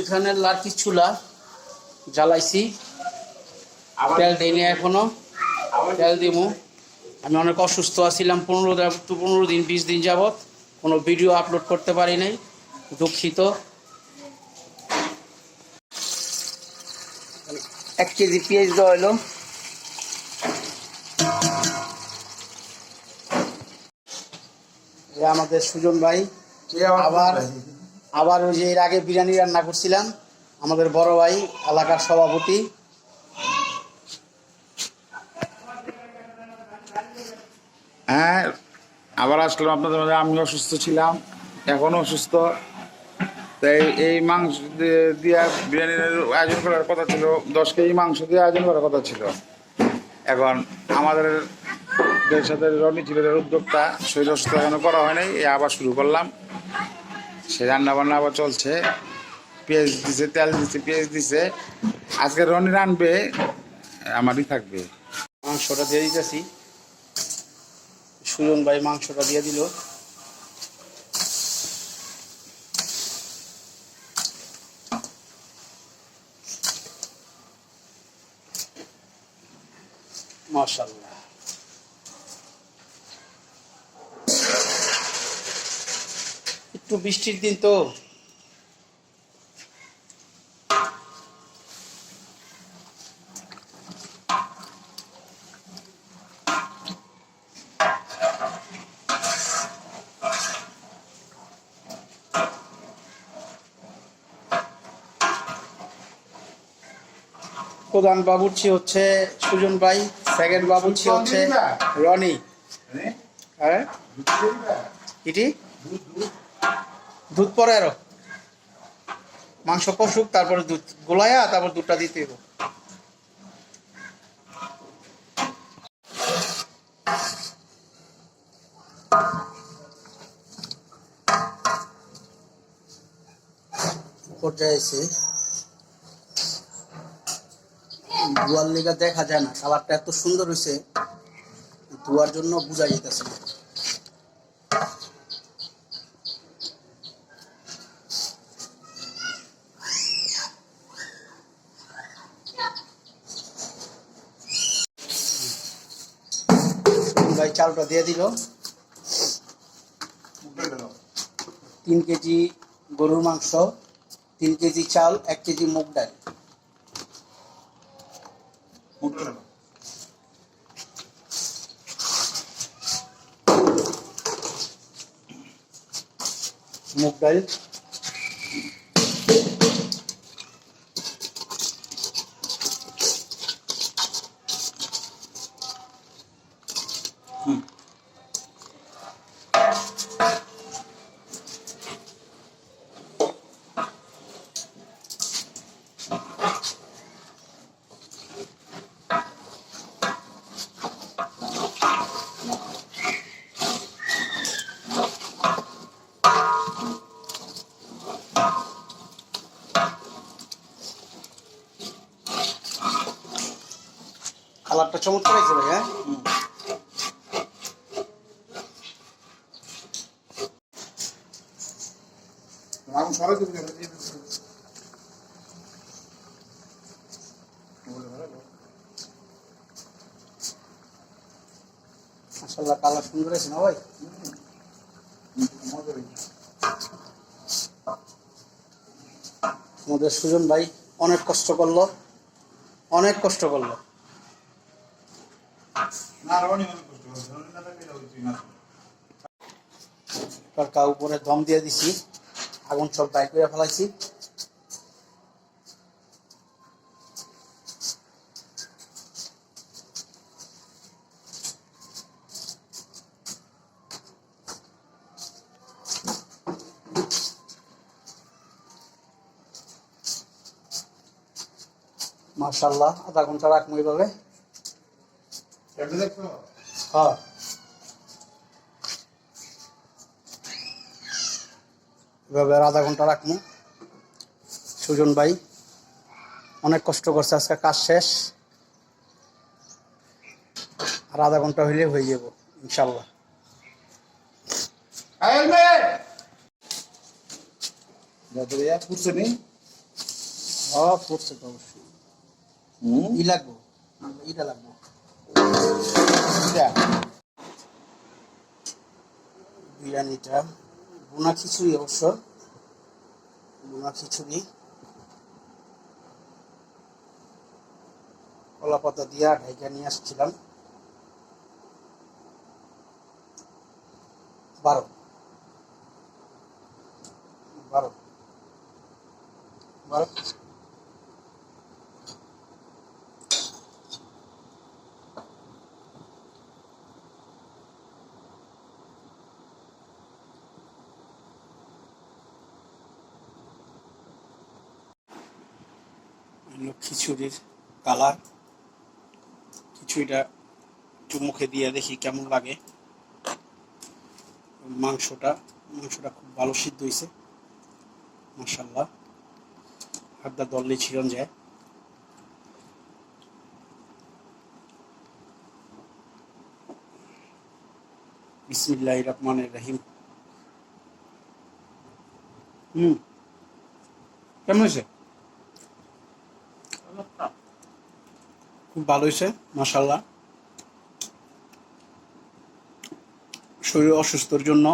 এখানে লাঠি চুলা জ্বালাইছি। তেল দিইনি এখনও। তেল দিমু। আমি অনেক অসুস্থ আছিলাম পনেরো পনেরো দিন বিশ দিন যাবৎ। কোনো ভিডিও আপলোড করতে পারি নাই দুঃখিত। এক কেজি পেঁয়াজ দেওয়া হলো। আমাদের সুজন ভাই আবার আবার ওই যে এর আগে বিরিয়ানি রান্না করছিলাম, আমাদের বড় ভাই, এলাকার সভাপতি। হ্যাঁ আবার আসলাম আপনাদের মাঝে। আমি অসুস্থ ছিলাম এখনও অসুস্থ। তাই এই মাংস দিয়ে- বিরিয়ানির আয়োজন করার কথা ছিল। দশ কেজি মাংস দিয়ে আয়োজন করার কথা ছিল। এখন আমাদের সাথে রনি ছিল উদ্যোক্তা শরীর অসুস্থ এখনও করা হয় নাই এই আবার শুরু করলাম। সে রান্না বান্না আবার চলছে। পেঁয়াজ দিছে, তেল দিছে, পেঁয়াজ দিছে। আজকে রনি রানবে আমারই থাকবে। মাংসটা দিয়ে দিতেছি। সুজন ভাই মাংসটা দিয়ে দিল। মাশাল্লাহ একটু বৃষ্টির দিন তো। প্রধান বাবুর্চি হচ্ছে সুজন ভাই সেকেন্ড বাবুর্চি হচ্ছে রনি। হ্যাঁ? কিটি দুধ পরে আরও। মাংস কষুক, তারপরে দুধ গোলায়া, তারপর দুধটা দিতে হবে দেখা যায় না, কালারটা এত সুন্দর হয়েছে ধোয়ার জন্য বোঝা যেতেছে না। ভাই চালটা দিয়ে দিল। তিন কেজি গরুর মাংস, তিন কেজি চাল, এক কেজি মুগ ডাল। মুগ ডাল কালারটা চমৎকার হয়েছে ভাই হ্যাঁ? মাসাল্লাহ কালার সুন্দর হয়েছে না ভাই? আমাদের সুজন ভাই অনেক কষ্ট করল অনেক কষ্ট করল না রনি অনেক কষ্ট করছে রনি না থাকলে এটা হইতোই না তরকা উপরে দম দিয়ে দিছি, আগুন সব বাই করে ফেলাইছি। মার্শাল্লাহ আধা ঘণ্টা রাখব এইভাবে। এটা হ্যাঁ। এভাবে আধা ঘণ্টা রাখব। সুজন ভাই অনেক কষ্ট করছে আজকে কাজ শেষ। আর আধা ঘণ্টা হইলে হয়ে যাব ইনশাল্লাহ পুছে নি? পড়ছে তো অবশ্যই। ই লাগবো ইটা লাগবো। বিরিয়ানিটা বোনা খিচুড়ি অবশ্য। বোনা খিচুড়ি। কলা পাতা দিয়া ঢাইকা নিয়ে আসছিলাম। বারো। বারো। বারো। হলো খিচুড়ির কালার। খিচুড়িটা একটু মুখে দিয়ে দেখি কেমন লাগে। মাংসটা মাংসটা খুব ভালো সিদ্ধ হয়েছে মাসাল্লাহ হাতটা দললে ছিলন যায়। বিসমিল্লাহ রহমান রহিম। হুম। কেমন হয়েছে? খুব ভালো হয়েছে মাসাল্লাহ শরীর অসুস্থর জন্য,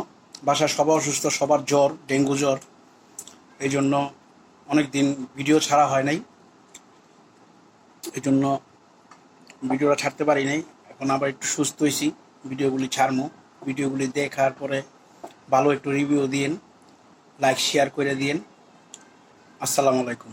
বাসার সবাই অসুস্থ, সবার জ্বর, ডেঙ্গু জ্বর, এই জন্য অনেক দিন ভিডিও ছাড়া হয় নাই। এই জন্য ভিডিওটা ছাড়তে পারি নাই, এখন আবার একটু সুস্থ হয়েছি, ভিডিওগুলি ছাড়মো। ভিডিওগুলি দেখার পরে ভালো একটু রিভিউ দিন লাইক শেয়ার করে দিন আসসালামু আলাইকুম।